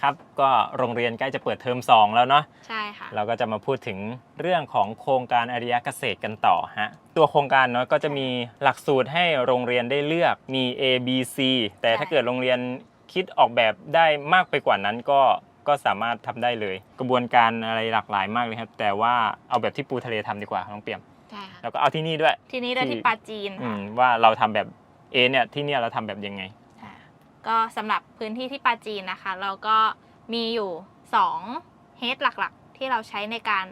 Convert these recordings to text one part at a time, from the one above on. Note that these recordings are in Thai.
ครับก็โรงเรียนใกล้จะเปิดเทอม2 แล้วเนาะใช่ค่ะ เราก็จะมาพูดถึงเรื่องของโครงการอริยเกษตรกันต่อฮะตัวโครงการเนาะก็จะมีหลักสูตรให้โรงเรียนได้เลือกมี A B C แต่ถ้าใช่เกิดโรงเรียนคิดออกแบบได้มากไปกว่านั้นก็ก็สามารถทำได้เลย กระบวนการอะไรหลากหลายมากเลยครับ แต่ว่าเอาแบบที่ปูทะเลทำดีกว่าน้องเปี่ยมใช่ค่ะแล้วก็เอาที่นี่ด้วย ทีนี้เราที่ที่ปาจีนอืค่ะมว่าเราทำแบบ A เนี่ยที่เนี่ยเราทำแบบยังไงค่ะ ก็สำหรับพื้นที่ที่ปาจีนนะคะ เราก็มีอยู่2เฮดหลักๆ ที่เราใช้ในการ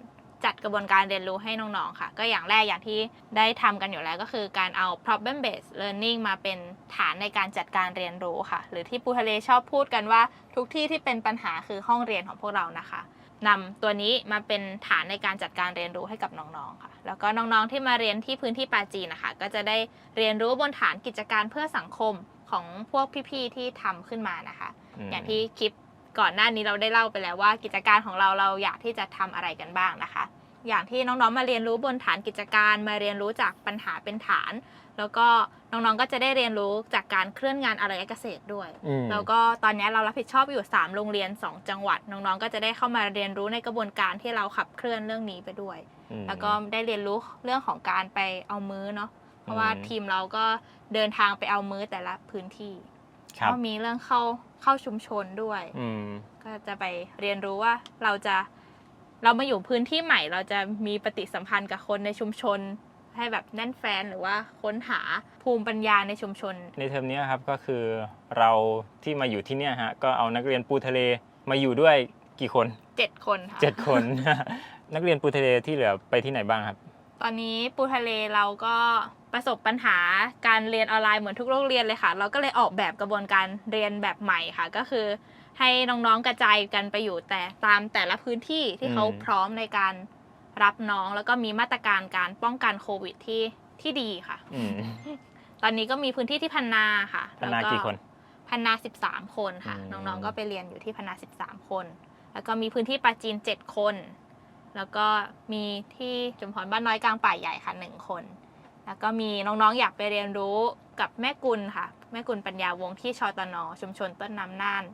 จัดกระบวนการเรียนรู้ให้น้องๆค่ะ ก็อย่างแรกอย่างที่ได้ทำกันอยู่แล้วก็คือการเอา problem based learning มาเป็นฐานในการจัดการเรียนรู้ค่ะ หรือที่ปูทะเลชอบพูดกันว่าทุกที่ที่เป็นปัญหาคือห้องเรียนของพวกเรานะคะนำตัวนี้มาเป็นฐานในการจัดการเรียนรู้ให้กับน้องๆค่ะ แล้วก็น้องๆที่มาเรียนที่พื้นที่ปาจีนนะคะ ก็จะได้เรียนรู้บนฐานกิจการเพื่อสังคม ของพวกพี่ๆที่ทำขึ้นมานะคะมอย่างที่คลิปก่อนหน้านี้เราได้เล่าไปแล้วว่ากิจการของเราเราอยากที่จะทำอะไรกันบ้างนะคะ อย่างที่น้องๆมาเรียนรู้บนฐานกิจการมาเรียนรู้จากปัญหาเป็นฐาน แล้วก็น้องๆก็จะได้เรียนรู้จากการเคลื่อนงานอารยเกษตรด้วยอืมแล้วก็ตอนนี้เรารับผิดชอบอยู่ 3 โรงเรียน 2 จังหวัด น้องๆก็จะได้เข้ามาเรียนรู้ในกระบวนการที่เราขับเคลื่อนเรื่องนี้ไปด้วยอืมแล้วก็ได้เรียนรู้เรื่องของการไปเอามื้อเนาะ เพราะว่าอืมทีมเราก็เดินทางไปเอามื้อแต่ละพื้นที่ครับก็มีเรื่องเข้าเข้าชุมชนด้วยอืมก็จะไปเรียนรู้ว่าเราจะเรามาอยู่พื้นที่ใหม่ เราจะมีปฏิสัมพันธ์กับคนในชุมชน ให้แบบแน่นแฟนหรือว่าค้นหาภูมิปัญญาในชุมชน ในเทอมเนี้ยครับก็คือเราที่มาอยู่ที่เนี่ยฮะก็เอานักเรียนปูทะเลมาอยู่ด้วยกี่คน7คนค่ะเจ็ดคน นักเรียนปูทะเลที่เหลือไปที่ไหนบ้างครับ ตอนนี้ปูทะเลเราก็ ประสบปัญหาการเรียนออนไลน์เหมือนทุกโรงเรียนเลยค่ะ เราก็เลยออกแบบกระบวนการเรียนแบบใหม่ค่ะ ก็คือให้น้องๆกระจายกันไปอยู่แต่ตามแต่ละพื้นที่ที่เขาอืมพร้อมในการรับน้องแล้วก็มีมาตรการการป้องกันโควิดที่ที่ดีค่ะ อืมตอนนี้ก็มีพื้นที่ที่พันนาค่ะพันนาแล้วกี่คน พันนา13คนค่ะ อืม น้องๆก็ไปเรียนอยู่ที่พันนา13คน แล้วก็มีพื้นที่ปราจีน7คน แล้วก็มีที่จุมพรบ้านน้อยกลางป่าใหญ่ค่ะ1คน แล้วก็มีน้องๆอยากไปเรียนรู้กับแม่กุลค่ะ แม่กุลปัญญาวงศ์ที่ชตนชุมชนต้นน้ำน่าน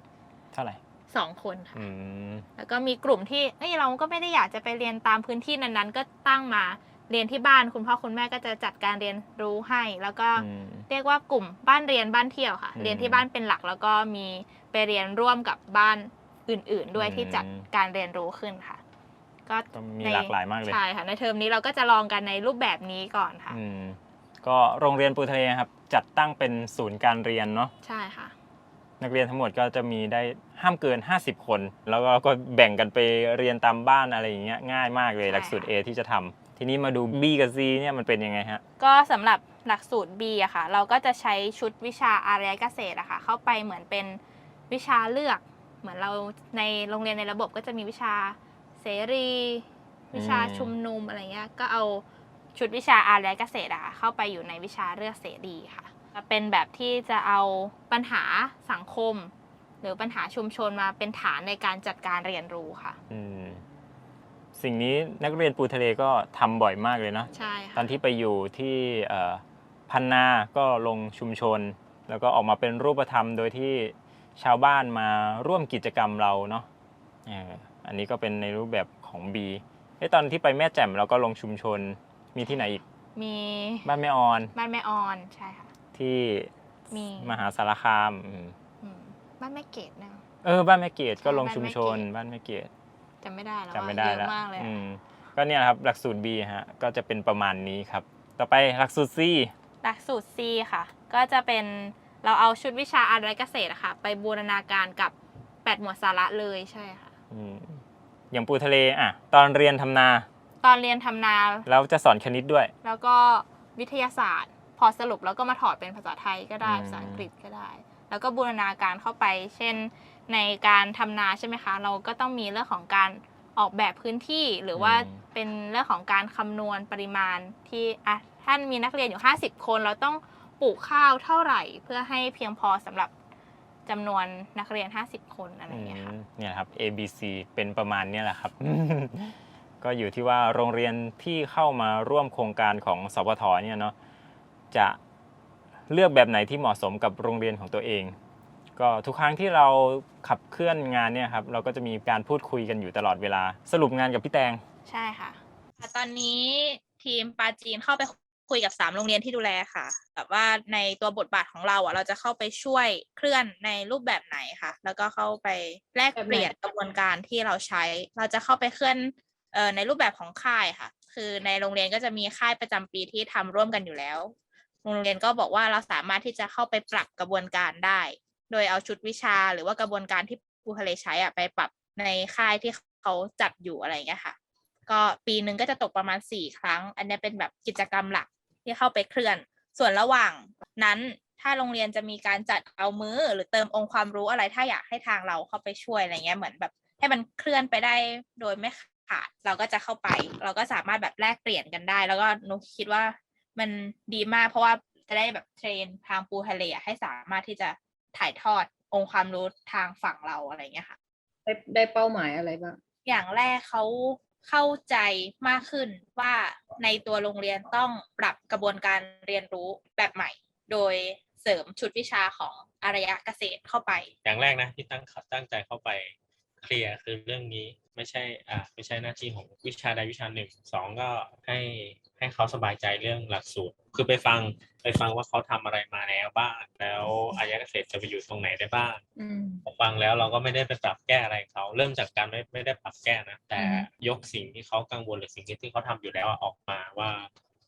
เท่าไหร่2คนค่ะอืมแล้วก็มีกลุ่มที่เอ้ยเราก็ไม่ได้อยากจะไปเรียนตามพื้นที่นั้นๆ ก็ตั้งมาเรียนที่บ้านคุณพ่อคุณแม่ก็จะจัดการเรียนรู้ให้ แล้วก็อืม เรียกว่ากลุ่มบ้านเรียนบ้านเที่ยวค่ะ อืมเรียนที่บ้านเป็นหลักแล้วก็มีไปเรียนร่วมกับบ้านอื่น ๆ ด้วยอืมที่จัดการเรียนรู้ขึ้นค่ะ ก็ก็มีในหลากหลายมากเลยใช่ค่ะในเทอมนี้เราก็จะลองกันในรูปแบบนี้ก่อนค่ะอืมก็โรงเรียนปูทะเลครับ จัดตั้งเป็นศูนย์การเรียนเนาะใช่ค่ะ นักเรียนทั้งหมดก็จะมีได้ห้ามเกิน 50 คน แล้วก็ก็แบ่งกันไปเรียนตามบ้านอะไรอย่างเงี้ยง่ายมากเลยใช่หลักสูตร A ที่จะทำทีนี้มาดู B กับ C เนี่ยมันเป็นยังไงฮะก็สำหรับหลักสูตร B อะค่ะ เราก็จะใช้ชุดวิชาอารยเกษตรอะค่ะ เข้าไปเหมือนเป็นวิชาเลือก เหมือนเราในโรงเรียนในระบบก็จะมีวิชา เสรี วิชาอืมชุมนุมอะไรเงี้ยก็เอาชุดวิชาอารยเกษตรอะค่ะเข้าไปอยู่ในวิชาเลือกเสรีค่ะเป็นแบบที่จะเอาปัญหาสังคม หรือปัญหาชุมชนมาเป็นฐานในการจัดการเรียนรู้ค่ะอืมสิ่งนี้นักเรียนปูทะเลก็ทำบ่อยมากเลยเนาะใช่ตอค่ะนที่ไปอยู่ที่เอ่อพันนาก็ลงชุมชน แล้วก็ออกมาเป็นรูปธรรมโดยที่ชาวบ้านมาร่วมกิจกรรมเราเนาะเอออันนี้ก็เป็นในรูปแบบของ B เอ้ตอนที่ไปแม่แจ่มเราก็ลงชุมชนมีที่ไหนอีก มีบ้านแม่ออนบ้านแม่ออนใช่ค่ะ ที่มีมหาสารคามอืมอืมบ้านแม่เกดนะ เออบ้านแม่เกดก็ลงใช่ชุมชนบ้าบ้านนแม่แม่เกเกดดจำไม่ได้แล้วจำไม่อะได้เยอะแล้วมากเลยอะอืมก็เนี่ยครับหลักสูตร B ฮะก็จะเป็นประมาณนี้ครับ ต่อไปหลักสูตร C หลักสูตร C ค่ะ ก็จะเป็นเราเอาชุดวิชาอารยเกษตรอะค่ะ ไปบูรณาการกับ 8 หมวดสาระเลยใช่ค่ะ อืมอย่างปูทะเลอะตอนเรียนทำนา ตอนเรียนทำนา แล้วจะสอนคณิตด้วย แล้วก็วิทยาศาสตร์ พอสรุปแล้วก็มาถอดเป็นภาษาไทยก็ได้อืม ภาษาอังกฤษก็ได้ แล้วก็บูรณาการเข้าไป เช่น ในการทำนาใช่ไหมคะ เราก็ต้องมีเรื่องของการออกแบบพื้นที่หรือว่าเป็นเรื่องของการคำนวณปริมาณที่อะท่านมีนักเรียนอยู่ 50 คน เราต้องปลูกข้าวเท่าไหร่ เพื่อให้เพียงพอสำหรับ จำนวนนักเรียน 50 คนอะไรอย่างเงี้ยค่ะอืมเนี่ยครับ A B C เป็นประมาณเนี้ยแหละครับ ก็อยู่ที่ว่าโรงเรียนที่เข้ามาร่วมโครงการของสปทเนี่ยเนาะจะเลือกแบบไหนที่เหมาะสมกับโรงเรียนของตัวเอง ก็ทุกครั้งที่เราขับเคลื่อนงานเนี่ยครับเราก็จะมีการพูดคุยกันอยู่ตลอดเวลา สรุปงานกับพี่แตง ใช่ค่ะ ตอนนี้ทีมปาจีนเข้าไป คุยกับสามโรงเรียนที่ดูแลค่ะ แบบว่าในตัวบทบาทของเราอะเราจะเข้าไปช่วยเคลื่อนในรูปแบบไหนค่ะ แล้วก็เข้าไปแลกเปลี่ยนกระบวนการที่เราใช้ เราจะเข้าไปเคลื่อนเอ่อในรูปแบบของค่ายค่ะ คือในโรงเรียนก็จะมีค่ายประจำปีที่ทำร่วมกันอยู่แล้ว โรงเรียนก็บอกว่าเราสามารถที่จะเข้าไปปรับกระบวนการได้ โดยเอาชุดวิชาหรือว่ากระบวนการที่ครูทะเลใช้อะไปปรับในค่ายที่เขาจัดอยู่อะไรอย่างเงี้ยค่ะ ก็ปีหนึ่งก็จะตกประมาณสี่ครั้ง อันนี้เป็นแบบกิจกรรมหลัก ที่เข้าไปเคลื่อน ส่วนระหว่างนั้นถ้าโรงเรียนจะมีการจัดเอามือหรือเติมองค์ความรู้อะไรถ้าอยากให้ทางเราเข้าไปช่วยอะไรเงี้ยเหมือนแบบ ให้มันเคลื่อนไปได้โดยไม่ขาดเราก็จะเข้าไป เราก็สามารถแบบแลกเปลี่ยนกันได้ แล้วก็หนุคิดว่ามันดีมากเพราะว่าจะได้แบบเทรนทางปูทะเลอะให้สามารถที่จะถ่ายทอดองค์ความรู้ทางฝั่งเราอะไรเงี้ยค่ะ ได้ได้เป้าหมายอะไรบ้างอย่างแรกเขา เข้าใจมากขึ้นว่าในตัวโรงเรียนต้องปรับกระบวนการเรียนรู้แบบใหม่ โดยเสริมชุดวิชาของอารยะเกษตรเข้าไป อย่างแรกนะที่ตั้งตั้งใจเข้าไปเคลียร์คือเรื่องนี้ไม่ใช่อ่าไม่ใช่หน้าที่ของวิชาใดวิชาหนึ่งสองก็ให้ ให้เขาสบายใจเรื่องหลักสูตร คือไปฟังไปฟังว่าเขาทำอะไรมาแล้วบ้าง แล้วอายะเกษตรจะไปอยู่ตรงไหนได้บ้างอืมพอฟังแล้วเราก็ไม่ได้ไปปรับแก้อะไรเขา เริ่มจากการไม่ไม่ได้ปรับแก้นะ แต่อืมยกสิ่งที่เขากังวลหรือสิ่งที่เขาทำอยู่แล้วออกมาว่า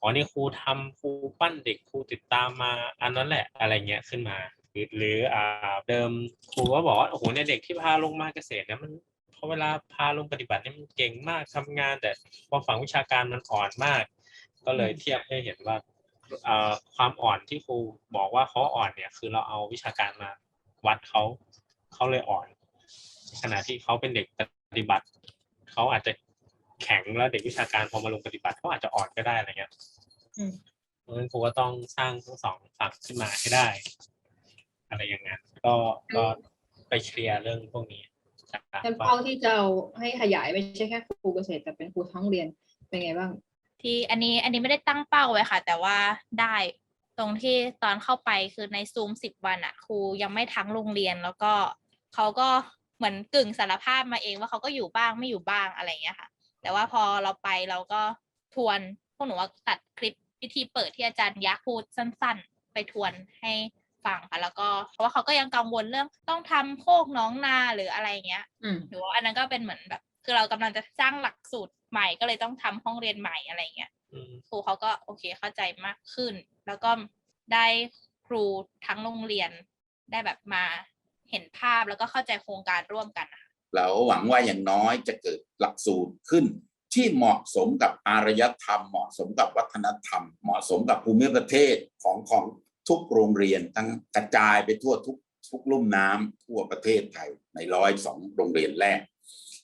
อ๋อนี่ครูทำครูปั้นเด็กครูติดตามมา อันนั้นแหละอะไรเงี้ยขึ้นมาหรือหรืออ่าเดิมครูก็บอกว่าโอ้โหเนี่ยเด็กที่พาลงมาเกษตรเนี่ยมันพอเวลาพาลงปฏิบัติเนี่ยมันเก่งมากทำงาน แต่พอฝั่งวิชาการมันอ่อนมาก ก็เลยเทียบให้เห็นว่าเอ่อความอ่อนที่ครูบอกว่าเขาอ่อนเนี่ย คือเราเอาวิชาการมาวัดเขาเขาเลยอ่อน ขณะที่เขาเป็นเด็กปฏิบัติเขาอาจจะแข็งแล้วเด็กวิชาการพอมาลงปฏิบัติเขาอาจจะอ่อนก็ได้อะไรเงี้ยอืมเพราะฉะนั้นครูก็ต้องสร้างทั้งสองฝั่งขึ้นมาให้ได้ อะไรอย่างนั้นก็ก็ไปเคลียร์เรื่องพวกนี้จากการแค่ฟัเป้างที่จะเอาให้ขยายไม่ใช่แค่ครูเกษตรแต่เป็นครูทั้งเรียนเป็นไงบ้าง ที่อันนี้อันนี้ไม่ได้ตั้งเป้าไว้ค่ะ แต่ว่าได้ตรงที่ตอนเข้าไปคือในซูมสิบวันอะครูยังไม่ทั้งโรงเรียนแล้วก็เขาก็เหมือนกึ่งสารภาพมาเองว่าเขาก็อยู่บ้างไม่อยู่บ้างอะไรอย่างเงี้ยค่ะ แต่ว่าพอเราไปเราก็ทวนพวกหนูว่าตัดคลิปพิธีเปิดที่อาจารย์ยักษ์พูดสั้น ๆ ไปทวนให้ฟังค่ะแล้วก็เพราะว่าเขาก็ยังกังวลเรื่องต้องทำโคกหน้องนาหรืออะไรอย่างเงี้ยอืมหรือว่าอันนั้นก็เป็นเหมือนแบบ คือเรากำลังจะสร้างหลักสูตร ใหม่ก็เลยต้องทำห้องเรียนใหม่อะไรเงี้ยอืมครูเขาก็โอเคเข้าใจมากขึ้น แล้วก็ได้ครูทั้งโรงเรียนได้แบบมาเห็นภาพแล้วก็เข้าใจโครงการร่วมกันนะคะเราหวังว่าอย่างน้อยจะเกิดหลักสูตรขึ้น ที่เหมาะสมกับอารยธรรม เหมาะสมกับวัฒนธรรม เหมาะสมกับภูมิประเทศของของทุกโรงเรียนทั้งกระจายไปทั่วทุกทุกลุ่มน้ำทั่วประเทศไทยในร้อยสองโรงเรียนแรก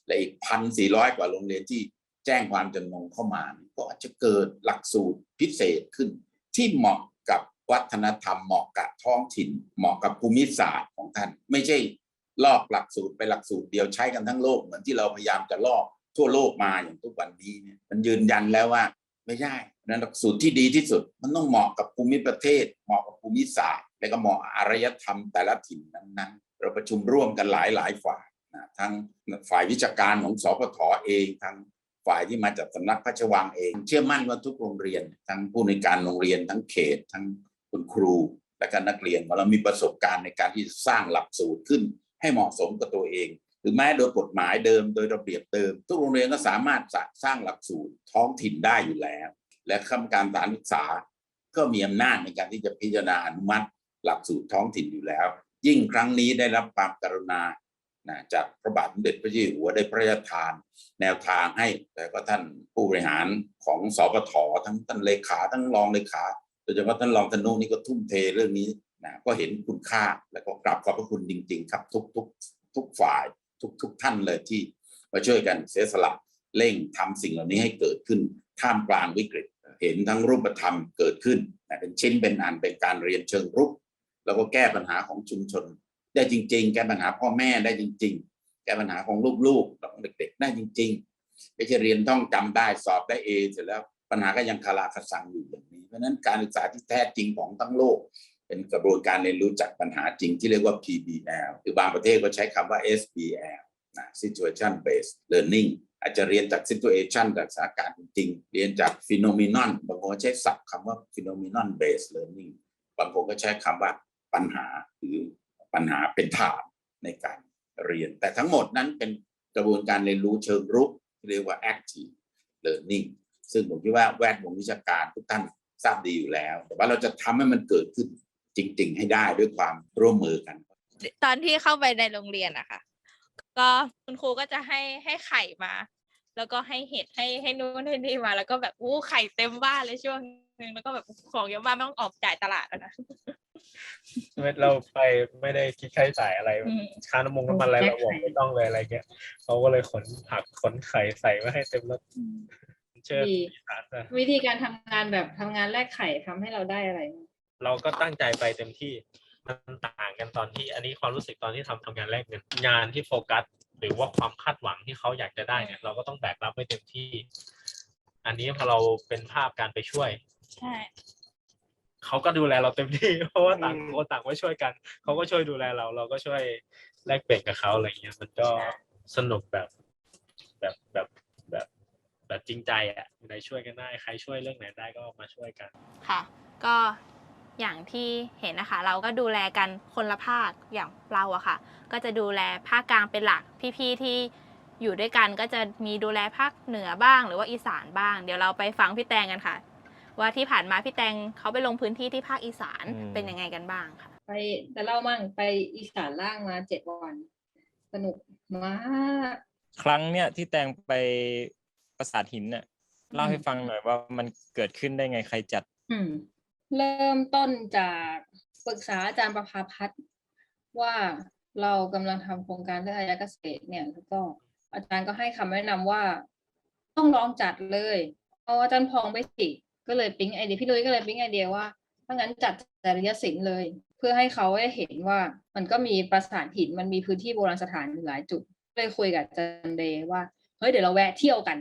และอีกพันสี่ร้อยกว่าโรงเรียนที่ แจ้งความจำนงเข้ามา ก็อาจจะเกิดหลักสูตรพิเศษขึ้น ที่เหมาะกับวัฒนธรรมเหมาะกับท้องถิ่น เหมาะกับภูมิศาสตร์ของท่าน ไม่ใช่ลอกหลักสูตรไปหลักสูตรเดียวใช้กันทั้งโลกเหมือนที่เราพยายามจะลอกทั่วโลกมาอย่างทุกวันนี้เนี่ยมันยืนยันแล้วว่าไม่ใช่นั้นหลักสูตรที่ดีที่สุด มันต้องเหมาะกับภูมิประเทศ เหมาะกับภูมิศาสตร์ และก็เหมาะอารยธรรมแต่ละถิ่นนั้นๆ เราประชุมร่วมกันหลายหลายฝ่ายนะทั้งฝ่ายวิชาการของสพทเองทั้ง ฝ่ายที่มาจากสำนักพระราชวังเอง เชื่อมั่นว่าทุกโรงเรียน ทั้งผู้ในการโรงเรียนทั้งเขต ทั้งคุณครู และก็นักเรียนว่าเรามีประสบการณ์ในการที่จะสร้างหลักสูตรขึ้น ให้เหมาะสมกับตัวเอง หรือแม้โดยกฎหมายเดิมโดยระเบียบเดิม ทุกโรงเรียนก็สามารถสร้างหลักสูตรท้องถิ่นได้อยู่แล้ว และคณะกรรมการสานศึกษา ก็มีอำนาจในการที่จะพิจารณาอนุมัติ หลักสูตรท้องถิ่นอยู่แล้ว ยิ่งครั้งนี้ได้รับความกรุณา นะจากพระบาทสมเด็จพระเจ้าอยู่หัวได้พระราชทาน แนวทางให้แต่ก็ท่านผู้บริหารของสปททั้งท่านเลขาทั้งรองเลขาโดยเฉพาะท่านรองธนุนี่ก็ทุ่มเทเรื่องนี้นะก็เห็นคุณค่าแล้วก็กราบขอบพระคุณจริง ๆ ครับ ทุกทุกทุกฝ่ายทุกทุกท่านเลยที่มาช่วยกันเสียสละเร่งทำสิ่งเหล่านี้ให้เกิดขึ้นท่ามกลางวิกฤต เห็นทั้งรูปธรรมเกิดขึ้นนะเป็นชิ้นเป็นอันเป็นการเรียนเชิงรุก แล้วก็แก้ปัญหาของชุมชน ได้จริง ๆ แก้ปัญหาพ่อแม่ได้จริง ๆ แก้ปัญหาของลูกๆของเด็กๆได้จริงๆไม่ใช่เรียนท่องจำได้สอบได้เอเสร็จแล้วปัญหาก็ยังคาราคาซังอยู่อย่างนี้เพราะนั้นการศึกษาที่แท้จริงของทั้งโลก เป็นกระบวนการเรียนรู้จากปัญหาจริงที่เรียกว่า PBL หรือบางประเทศก็ใช้คำว่า SBL นะ Situation Based Learning อาจจะเรียนจาก Situation จากสถานการณ์จริง เรียนจาก Phenomenon บางคนใช้ศัพท์คำว่า Phenomenon Based Learning บางคนก็ใช้คำว่าปัญหาหรือ ปัญหาเป็นฐานในการเรียน แต่ทั้งหมดนั้นเป็นกระบวนการเรียนรู้เชิงรุกเรียกว่า active learning ซึ่งผมคิดว่าแวดวงวิชาการทุกท่านทราบดีอยู่แล้ว แต่ว่าเราจะทำให้มันเกิดขึ้นจริง ๆ ให้ได้ด้วยความร่วมมือกัน ตอนที่เข้าไปในโรงเรียนอะค่ะก็คุณครูก็จะให้ให้ไข่มา แล้วก็ให้เห็ดให้ให้นู่นให้นี่มา แล้วก็แบบอู้ไข่เต็มบ้านเลยช่วงนึงแล้วก็แบบของเยอะมากไม่ต้องออกจ่ายตลาดแล้วนะ เราไปไม่ได้คิดค่าใช้จ่ายอะไรอืมค่าน้ำมันน้ำมันอะไรเราบอกไม่ต้องเลยอะไรเงี้ยเขาก็เลยขนผักขนไข่ใส่ไว้ให้เต็มรถเชิญดีอีสานนะวิธีการทำงานแบบทำงานแลกไข่ทำให้เราได้อะไรบ้างเราก็ตั้งใจไปเต็มที่มันต่างกันตอนที่ อันนี้ความรู้สึกตอนที่ทำทำงานแรกเงินงานที่โฟกัสหรือว่าความคาดหวังที่เขาอยากจะได้เนี่ยเราก็ต้องแบกรับไว้เต็มที่ อันนี้พอเราเป็นภาพการไปช่วย ใช่ เขาก็ดูแลเราเต็มที่ เพราะว่าต่างอืมคนต่างมาช่วยกันเขาก็ช่วยดูแลเรา เราก็ช่วยแลกเปลี่ยนกับเขาอะไรเงี้ยมันก็สนุกแบบแบบแบบแบบแบบจริงใจอะไหนช่วยกันได้ ใครช่วยเรื่องไหนได้ก็มาช่วยกัน ค่ะ ก็อย่างที่เห็นนะคะ เราก็ดูแลกันคนละภาคอย่างเราอะค่ะ ก็จะดูแลภาคกลางเป็นหลักพี่ๆที่อยู่ด้วยกันก็จะมีดูแลภาคเหนือบ้าง หรือว่าอีสานบ้าง เดี๋ยวเราไปฟังพี่แตงกันค่ะ ว่าที่ผ่านมาพี่แตงเขาไปลงพื้นที่ที่ภาคอีสานอืม เป็นยังไงกันบ้างค่ะ ไปแต่เล่ามั่งไปอีสานล่างมาเจ็ดวัน สนุกมาก ครั้งเนี่ยที่แตงไปปราสาทหินเนี่ยเล่าให้อืมฟังหน่อยว่ามันเกิดขึ้นได้ไงใครจัด อืมเริ่มต้นจากปรึกษาอาจารย์ประภาพัฒน์ว่าเรากำลังทำโครงการเรื่องอายะเกษตรเนี่ยแล้วก็อาจารย์ก็ให้คำแนะนำว่า ต้องลองจัดเลย เอาอาจารย์พองไปสิ ก็เลยปิ๊งไอเดียพี่ลุยก็เลยปิ๊งไอเดียว่าถ้างั้นจัดจริยศิลป์เลย เพื่อให้เขาได้เห็นว่ามันก็มีปราสาทหินมันมีพื้นที่โบราณสถานอยู่หลายจุดเลยคุยกับอาจารย์เดว่าเฮ้ยเดี๋ยวเราแวะเที่ยวกัน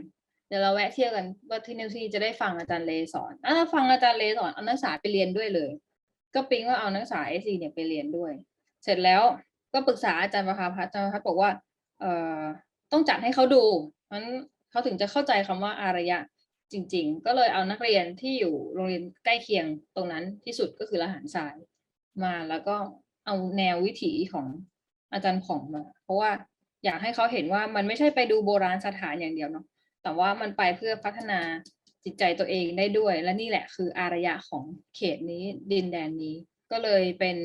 เดี๋ยวเราแวะเที่ยวกันว่าที่นิวซีจะได้ฟังอาจารย์เลสอนอ่าฟังอาจารย์เลสอนเอานักศึกษาไปเรียนด้วยเลย ก็ปิ๊งว่าเอานักศึกษาเอซีเนี่ยไปเรียนด้วย เสร็จแล้วก็ปรึกษาอาจารย์ประภาพัฒน์อาจารย์ประภาพัฒน์บอกว่าเอ่อต้องจัดให้เขาดูนั้นเขาถึงจะเข้าใจคำว่าอารยะ จริง ๆ ก็เลยเอานักเรียนที่อยู่โรงเรียนใกล้เคียงตรงนั้นที่สุดก็คือละหารทรายมาแล้วก็เอาแนววิถีของอาจารย์ผ่องมา เพราะว่าอยากให้เขาเห็นว่ามันไม่ใช่ไปดูโบราณสถานอย่างเดียวเนาะแต่ว่ามันไปเพื่อพัฒนาจิตใจตัวเองได้ด้วย และนี่แหละคืออารยะของเขตนี้ดินแดนนี้ ก็เลยเป็น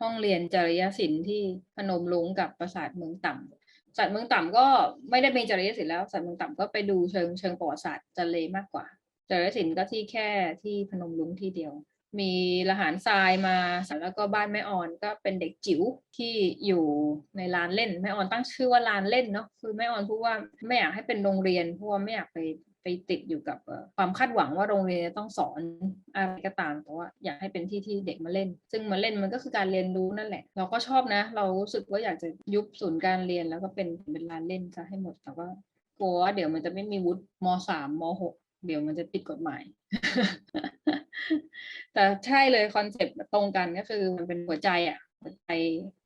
ห้องเรียนจริยศิลป์ที่พนมรุ้งกับปราสาทเมืองต่ำ สาทเมืองต่ำก็ไม่ได้เป็นจริยศิลป์แล้วปราสาทเมืองต่ำก็ไปดูเชิงเชิงประวัติศาสตร์จันเลมากกว่าจริยศิลป์ก็ที่แค่ที่พนมลุงที่เดียว มีละหารทรายมาแล้วก็บ้านแม่ออนก็เป็นเด็กจิ๋วที่อยู่ในลานเล่นแม่ออนตั้งชื่อว่าลานเล่นเนาะคือแม่ออนพูดว่าไม่อยากให้เป็นโรงเรียนเพราะว่าไม่อยากไปไปติดอยู่กับความคาดหวังว่าโรงเรียนจะต้องสอนอะไรก็ตามแต่ว่าอยากให้เป็นที่ที่เด็กมาเล่น ซึ่งมาเล่นมันก็คือการเรียนรู้นั่นแหละ เราก็ชอบนะ เรารู้สึกว่าอยากจะยุบศูนย์การเรียนแล้วก็เป็นเป็นลานเล่นซะให้หมดแต่ว่ากลัวว่าเดี๋ยวมันจะไม่มีวุฒิมสามมหก เดี๋ยวมันจะผิดกฎหมาย แต่ใช่เลยคอนเซปต์ตรงกันก็คือมันเป็นหัวใจอะหัวใจ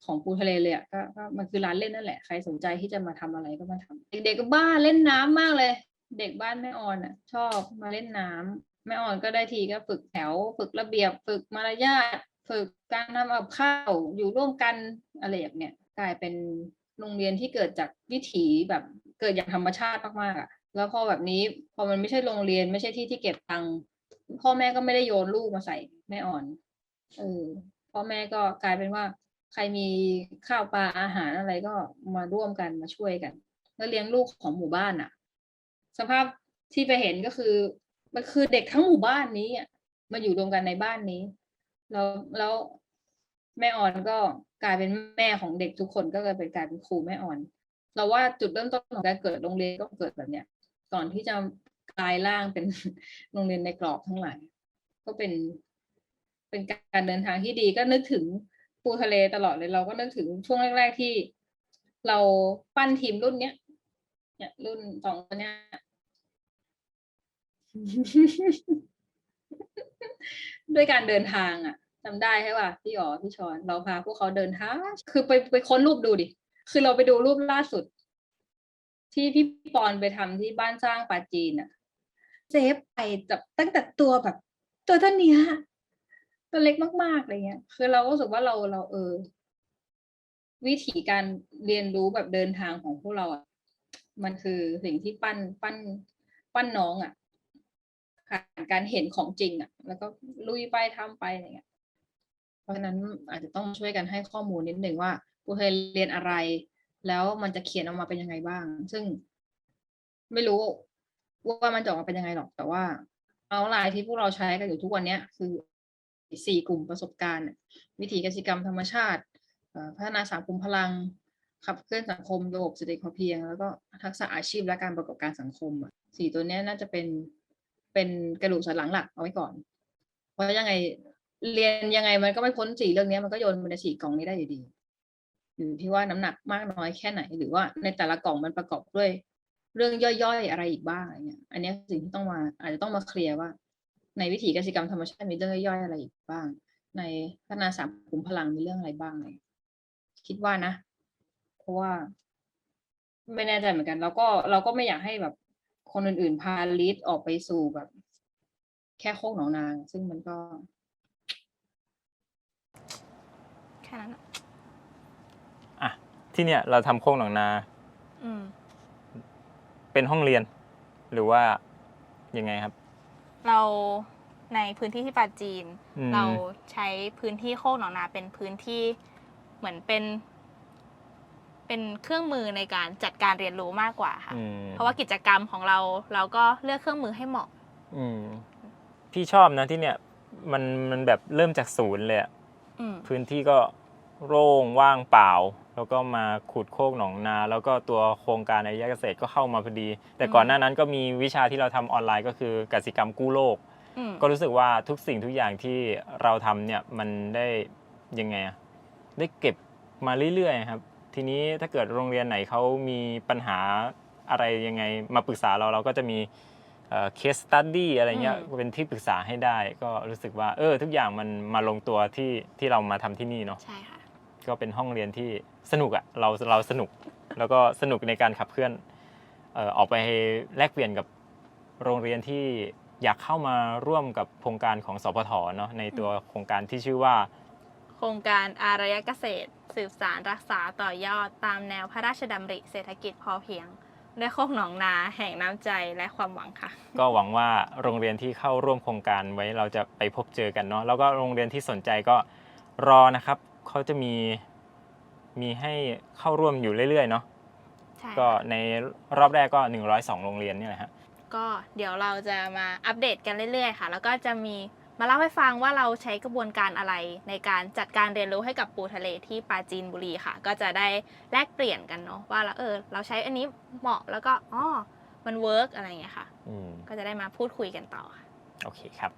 ของปูทะเลเลยอะก็มันคือร้านเล่นนั่นแหละ ใครสนใจที่จะมาทำอะไรก็มาทำเด็กๆก็บ้าเล่นน้ำมากเลย เด็กบ้านแม่ออนอะ ชอบมาเล่นน้ำแม่ออนก็ได้ทีก็ฝึกแถว ฝึกระเบียบ ฝึกมารยาทฝึกการทำกับข้าวอยู่ร่วมกันอะไรแบบเนี้ยกลายเป็นโรงเรียนที่เกิดจากวิถีแบบเกิดอย่างธรรมชาติมากๆอะ แล้วพอแบบนี้พอมันไม่ใช่โรงเรียนไม่ใช่ที่ที่เก็บตังค์พ่อแม่ก็ไม่ได้โยนลูกมาใส่แม่อ่อนเออพ่อแม่ก็กลายเป็นว่า ใครมีข้าวปลาอาหารอะไรก็มาร่วมกันมาช่วยกัน แล้วเลี้ยงลูกของหมู่บ้านอะสภาพที่ไปเห็นก็คือมันคือเด็กทั้งหมู่บ้านนี้อะมาอยู่รวมกันในบ้านนี้ แล้วแล้วแม่อ่อนก็กลายเป็นแม่ของเด็กทุกคนก็เลยเป็นกลายเป็นครูแม่อ่อน เราว่าจุดเริ่มต้นของการเกิดโรงเรียนก็เกิดแบบเนี้ย ก่อนที่จะกลายร่างเป็นโรงเรียนในกรอบทั้งหลาย ก็เป็นเป็นการเดินทางที่ดีก็นึกถึงปูทะเลตลอดเลยเราก็นึกถึงช่วงแรก ๆ ที่เราปั้นทีมรุ่นเนี้ยเนี่ยรุ่นสองคนเนี้ยด้วยการเดินทางอะจำได้ใช่ป่ะพี่อ๋อพี่ชอนเราพาพวกเขาเดินทางคือไปไปค้นรูปดูดิ คือเราไปดูรูปล่าสุด ที่พี่ปอนไปทำที่บ้านสร้างปาจีนอะเซฟไปแบบตั้งแต่ตัวแบบ ตัวเท่านี้ตัวเล็กมากๆอะไรเงี้ย คือเราก็รู้สึกว่าเราเราเออ วิธีการเรียนรู้แบบเดินทางของพวกเราอะมันคือสิ่งที่ปั้นปั้น ปั้นน้องอะผ่านการเห็นของจริงอะ แล้วก็ลุยไปทำไปอะไรเงี้ย เพราะฉะนั้นอาจจะต้องช่วยกันให้ข้อมูลนิดหนึ่งว่าปูเคยเรียนอะไร แล้วมันจะเขียนออกมาเป็นยังไงบ้าง ซึ่งไม่รู้ว่ามันจะออกมาเป็นยังไงหรอก แต่ว่าเอาลายที่พวกเราใช้กันอยู่ทุกวันเนี้ย คือสี่กลุ่มประสบการณ์ วิถีกสิกรรมธรรมชาติพัฒนาสามกลุ่มพลัง ขับเคลื่อนสังคมระบบเศรษฐกิจพอเพียง แล้วก็ทักษะอาชีพและการประกอบการสังคมอะสี่ตัวนี้น่าจะเป็นเป็นกระดูกสันหลังหลักเอาไว้ก่อน เพราะยังไงเรียนยังไงมันก็ไม่พ้นสี่เรื่องนี้มันก็โยนไปในสี่กล่องนี้ได้อยู่ดี อยู่ที่ว่าน้ำหนักมากน้อยแค่ไหน หรือว่าในแต่ละกล่องมันประกอบด้วย เรื่องย่อยๆอะไรอีกบ้างอะไรเงี้ยอันนี้สิ่งที่ต้องมาอาจจะต้องมาเคลียร์ว่า ในวิถีกสิกรรมธรรมชาติมีเรื่องย่อยๆอะไรอีกบ้าง ในพัฒนาสามกลุ่มพลังมีเรื่องอะไรบ้างอะไรคิดว่านะ เพราะว่า ไม่แน่ใจเหมือนกัน แล้วก็เราก็ไม่อยากให้แบบ คนอื่นๆพาลีดออกไปสู่แบบ แค่โคกหนองนาง ซึ่งมันก็แค่นั้นอะอะ ที่เนี่ยเราทำโคกหนองนา อืม เป็นห้องเรียน หรือว่ายังไงครับเราในพื้นที่ที่ปราจีน อืมเราใช้พื้นที่โคกหนองนาเป็นพื้นที่เหมือนเป็น เป็นเครื่องมือในการจัดการเรียนรู้มากกว่าค่ะ อืมเพราะว่ากิจกรรมของเราเราก็เลือกเครื่องมือให้เหมาะ อืมพี่ชอบนะที่เนี่ยมันมันแบบเริ่มจากศูนย์เลยอะอืมพื้นที่ก็โล่งว่างเปล่า แล้วก็มาขุดโคกหนองนา แล้วก็ตัวโครงการอารยเกษตรก็เข้ามาพอดี แต่ก่อนหน้านั้นก็มีวิชาที่เราทำออนไลน์ก็คือกสิกรรมกู้โลกอืมก็รู้สึกว่าทุกสิ่งทุกอย่างที่เราทำเนี่ยมันได้ยังไงอะได้เก็บมาเรื่อยๆครับ ทีนี้ถ้าเกิดโรงเรียนไหนเขามีปัญหาอะไรยังไงมาปรึกษาเราเราก็จะมีเคสตัดดี้อะไรเงี้ยอืมเป็นที่ปรึกษาให้ได้ ก็รู้สึกว่าเออทุกอย่างมันมาลงตัวที่ที่เรามาทำที่นี่เนาะใช่ค่ะ ก็เป็นห้องเรียนที่สนุกอะเราเราสนุกแล้วก็สนุกในการขับเคลื่อนเอ่อออกไปแลกเปลี่ยนกับโรงเรียนที่อยากเข้ามาร่วมกับโครงการของสพทเนาะในตัวโครงการที่ชื่อว่า โครงการอารยเกษตร สืบสารรักษาต่อยอดตามแนวพระราชดำริเศรษฐกิจพอเพียงด้วยโคกหนองนาแห่งน้ำใจและความหวังค่ะ ก็หวังว่าโรงเรียนที่เข้าร่วมโครงการไว้เราจะไปพบเจอกันเนาะแล้วก็โรงเรียนที่สนใจก็รอนะครับ เขาจะมีมีให้เข้าร่วมอยู่เรื่อยๆเนาะใช่ก็ค่ะในรอบแรกก็ 102 โรงเรียนนี่แหละฮะ ก็เดี๋ยวเราจะมาอัปเดตกันเรื่อยๆค่ะ แล้วก็จะมีมาเล่าให้ฟังว่าเราใช้กระบวนการอะไร ในการจัดการเรียนรู้ให้กับปูทะเลที่ปราจีนบุรีค่ะ ก็จะได้แลกเปลี่ยนกันเนาะว่าเราเออ เราใช้อันนี้เหมาะแล้วก็อ๋อมันเวิร์กอะไรอย่างเงี้ยค่ะ อืมก็จะได้มาพูดคุยกันต่อค่ะ โอเคครับ